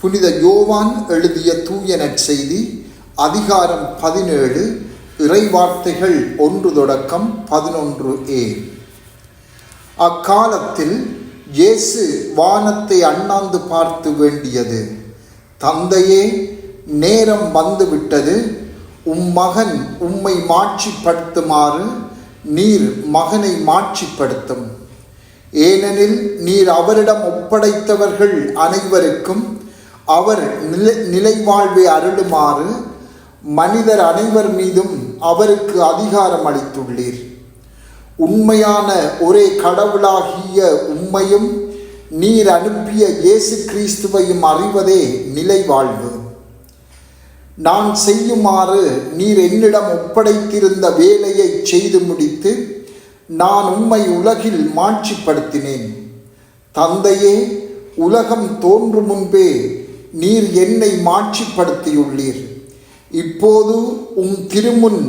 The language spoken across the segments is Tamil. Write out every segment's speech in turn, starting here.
புனித யோவான் எழுதிய தூய நற்செய்தி அதிகாரம் பதினேழு இறைவார்த்தைகள் ஒன்று தொடக்கம் பதினொன்று ஏ. அக்காலத்தில் இயேசு வானத்தை அண்ணாந்து பார்த்து வேண்டியது. தந்தையே நேரம் வந்துவிட்டது. உம் மகன் உம்மை மாட்சிப்படுத்துமாறு நீர் மகனை மாட்சிப்படுத்தும். ஏனெனில் நீர் அவரிடம் ஒப்படைத்தவர்கள் அனைவருக்கும் அவர் நிலை நிலைவாழ்வை அருளுமாறு மனிதர் அனைவர் மீதும் அவருக்கு அதிகாரம் அளித்துள்ளீர். உண்மையான ஒரே கடவுளாகிய உண்மையும் நீர் அனுப்பிய இயேசு கிறிஸ்துவையும் அறிவதே நிலைவாழ்வு. நான் செய்யுமாறு நீர் என்னிடம் ஒப்படைத்திருந்த வேலையை செய்து முடித்து நான் உம்மை உலகில் மாட்சிப்படுத்தினேன். தந்தையே உலகம் தோன்றும் முன்பே நீர் என்னை மாட்சிப்படுத்தியுள்ளீர். இப்போது உம் திருமுன்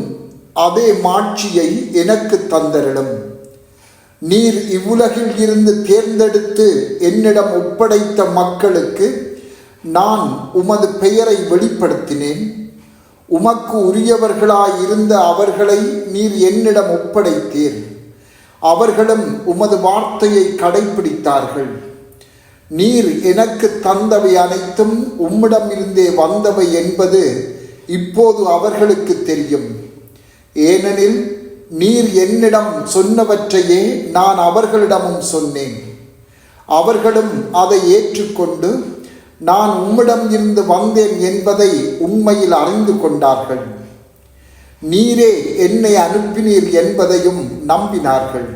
அதே மாட்சியை எனக்கு தந்தரிடும் நீர் இவ்வுலகில் இருந்து தேர்ந்தெடுத்து என்னிடம் ஒப்படைத்த மக்களுக்கு நான் உமது பெயரை வெளிப்படுத்தினேன். உமக்கு உரியவர்களாயிருந்த அவர்களை நீர் என்னிடம் ஒப்படைத்தீர். அவர்களும் உமது வார்த்தையை கடைபிடித்தார்கள் நீர் எனக்கு தந்தவை அனைத்தும் உம்மிடமிருந்தே வந்தவை என்பது இப்போது அவர்களுக்கு தெரியும். ஏனெனில் நீர் என்னிடம் சொன்னவற்றையே நான் அவர்களிடமும் சொன்னேன். அவர்களும் அதை ஏற்றுக்கொண்டு நான் உம்மிடம் இருந்து வந்தேன் என்பதை உண்மையில் அறிந்து கொண்டார்கள். நீரே என்னை அனுப்பினீர் என்பதையும் நம்பினார்கள்.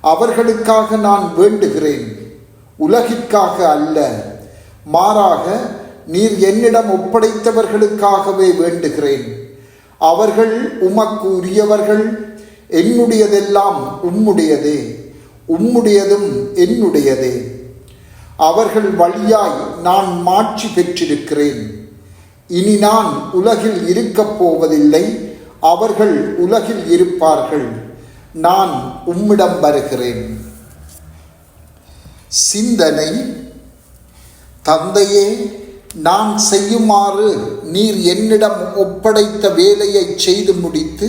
அவர்களுக்காக நான் வேண்டுகிறேன். உலகிற்காக அல்ல. மாறாக நீர் என்னிடம் ஒப்படைத்தவர்களுக்காகவே வேண்டுகிறேன். அவர்கள் உமக்கு உரியவர்கள் என்னுடையதெல்லாம் உம்முடையதே உம்முடையதும் என்னுடையதே. அவர்கள் வழியாய் நான் மாட்சி பெற்றிருக்கிறேன். இனி நான் உலகில் இருக்கப் போவதில்லை அவர்கள் உலகில் இருப்பார்கள். நான் உம்மிடம் வருகிறேன். சிந்தனை. தந்தையே நான் செய்யுமாறு நீர் என்னிடம் ஒப்படைத்த வேலையை செய்து முடித்து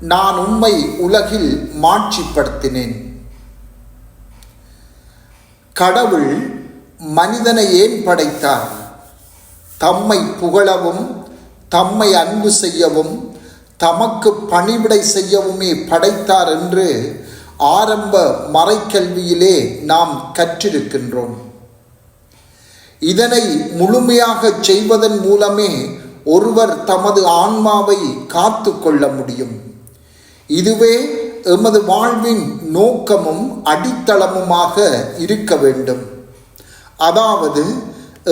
நான் உண்மை உலகில் மாட்சிப்படுத்தினேன். கடவுள் மனிதனை ஏன் படைத்தார்? தம்மை புகழவும் தம்மை அன்பு செய்யவும் தமக்கு பணிவிடை செய்யவுமே படைத்தார் என்று ஆரம்ப மறைக்கல்வியிலே நாம் கற்றிருக்கின்றோம். இதனை முழுமையாக செய்வதன் மூலமே ஒருவர் தமது ஆன்மாவை காத்து கொள்ள முடியும். இதுவே எமது வாழ்வின் நோக்கமும் அடித்தளமுமாக இருக்க வேண்டும். அதாவது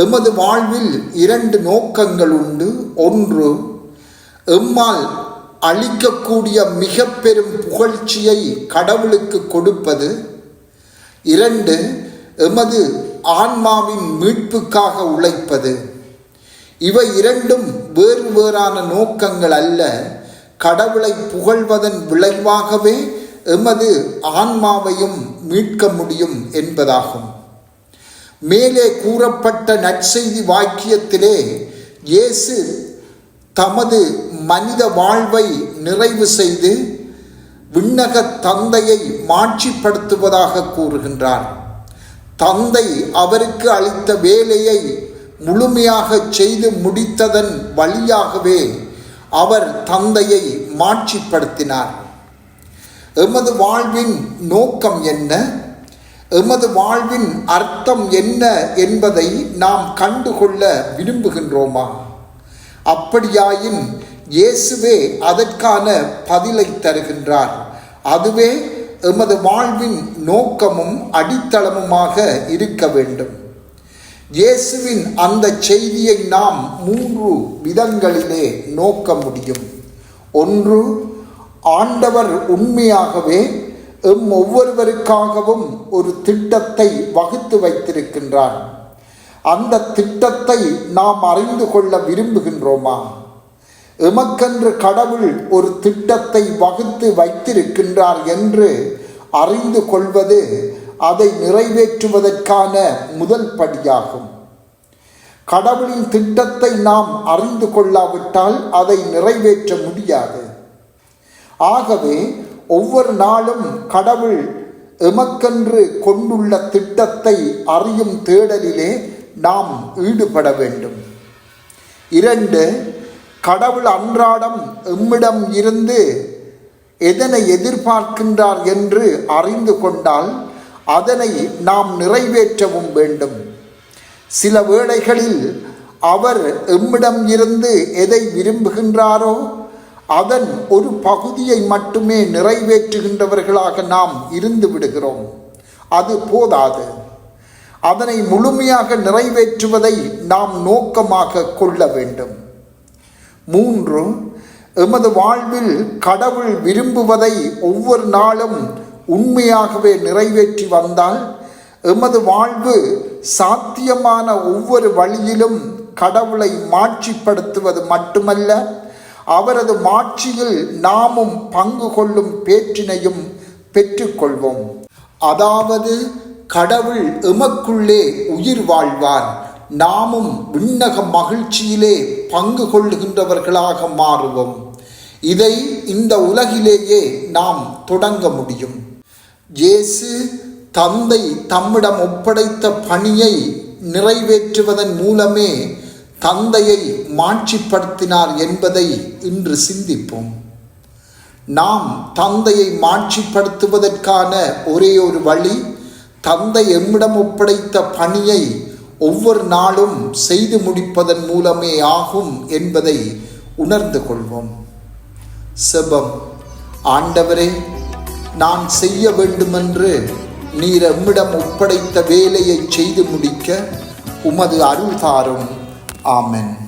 எமது வாழ்வில் இரண்டு நோக்கங்கள் உண்டு. ஒன்று எம்மால் அளிக்கக்கூடிய மிக பெரும் புகழ்ச்சியை கடவுளுக்கு கொடுப்பது. இரண்டு எமது ஆன்மாவின் மீட்புக்காக உழைப்பது. இவை இரண்டும் வேறு வேறான நோக்கங்கள் அல்ல. கடவுளை புகழ்வதன் விளைவாகவே எமது ஆன்மாவையும் மீட்க முடியும் என்பதாகும். மேலே கூறப்பட்ட நற்செய்தி வாக்கியத்திலே இயேசு தமது மனித வாழ்வை நிறைவு செய்து விண்ணக தந்தையை மாட்சிப்படுத்துவதாக கூறுகின்றார். தந்தை அவருக்கு அளித்த வேலையை முழுமையாக செய்து முடித்ததன் வழியாகவே அவர் தந்தையை மாட்சிப்படுத்தினார். எமது வாழ்வின் நோக்கம் என்ன? எமது வாழ்வின் அர்த்தம் என்ன என்பதை நாம் கண்டுகொள்ள விரும்புகின்றோமா? அப்படியாயின் இயேசுவே அதற்கான பதிலை தருகின்றார். அதுவே எமது வாழ்வின் நோக்கமும் அடித்தளமுமாக இருக்க வேண்டும். இயேசுவின் அந்த செய்தியை நாம் மூன்று விதங்களிலே நோக்க முடியும். ஒன்று ஆண்டவர் உண்மையாகவே எம் ஒவ்வொருவருக்காகவும் ஒரு திட்டத்தை வகுத்து வைத்திருக்கின்றார். அந்த திட்டத்தை நாம் அறிந்து கொள்ள விரும்புகின்றோமா? எமக்கென்று கடவுள் ஒரு திட்டத்தை வகுத்து வைத்திருக்கின்றார் என்று அறிந்து கொள்வது அதை நிறைவேற்றுவதற்கான முதல் படியாகும். கடவுளின் திட்டத்தை நாம் அறிந்து கொள்ளாவிட்டால் அதை நிறைவேற்ற முடியாது. ஆகவே ஒவ்வொரு நாளும் கடவுள் எமக்கென்று கொண்டுள்ள திட்டத்தை அறியும் தேடலிலே நாம் ஈடுபட வேண்டும். இரண்டு கடவுள் அன்றாடம் எம்மிடம் இருந்து எதனை எதிர்பார்க்கின்றார் என்று அறிந்து கொண்டால் அதனை நாம் நிறைவேற்றவும் வேண்டும். சில வேளைகளில் அவர் எம்மிடம் இருந்து எதை விரும்புகின்றாரோ அதன் ஒரு பகுதியை மட்டுமே நிறைவேற்றுகின்றவர்களாக நாம் இருந்து விடுகிறோம். அது போதாது. அதனை முழுமையாக நிறைவேற்றுவதை நாம் நோக்கமாக கொள்ள வேண்டும். மூன்று எமது வாழ்வில் கடவுள் விரும்புவதை ஒவ்வொரு நாளும் உண்மையாகவே நிறைவேற்றி வந்தால் எமது வாழ்வு சாத்தியமான ஒவ்வொரு வழியிலும் கடவுளை மாட்சிப்படுத்துவது மட்டுமல்ல அவரது மாட்சியில் நாமும் பங்கு கொள்ளும் பேற்றினையும் பெற்றுக்கொள்வோம் அதாவது கடவுள் எமக்குள்ளே உயிர் வாழ்வார். நாமும் விண்ணக மகிழ்ச்சியிலே பங்கு கொள்ளுகின்றவர்களாக மாறுவோம். இதை இந்த உலகிலேயே நாம் தொடங்க முடியும். இயேசு தந்தை தம்மிடம் ஒப்படைத்த பணியை நிறைவேற்றுவதன் மூலமே தந்தையை மாட்சிப்படுத்தினார் என்பதை இன்று சிந்திப்போம். நாம் தந்தையை மாட்சிப்படுத்துவதற்கான ஒரே ஒரு வழி தந்தை எம்மிடம் ஒப்படைத்த பணியை ஒவ்வொரு நாளும் செய்து முடிப்பதன் மூலமே ஆகும் என்பதை உணர்ந்து கொள்வோம். செபம். ஆண்டவரே நான் செய்ய வேண்டுமென்று நீர் எம்மிடம் ஒப்படைத்த வேலையை செய்து முடிக்க உமது அருள் தாரும் ஆமென்.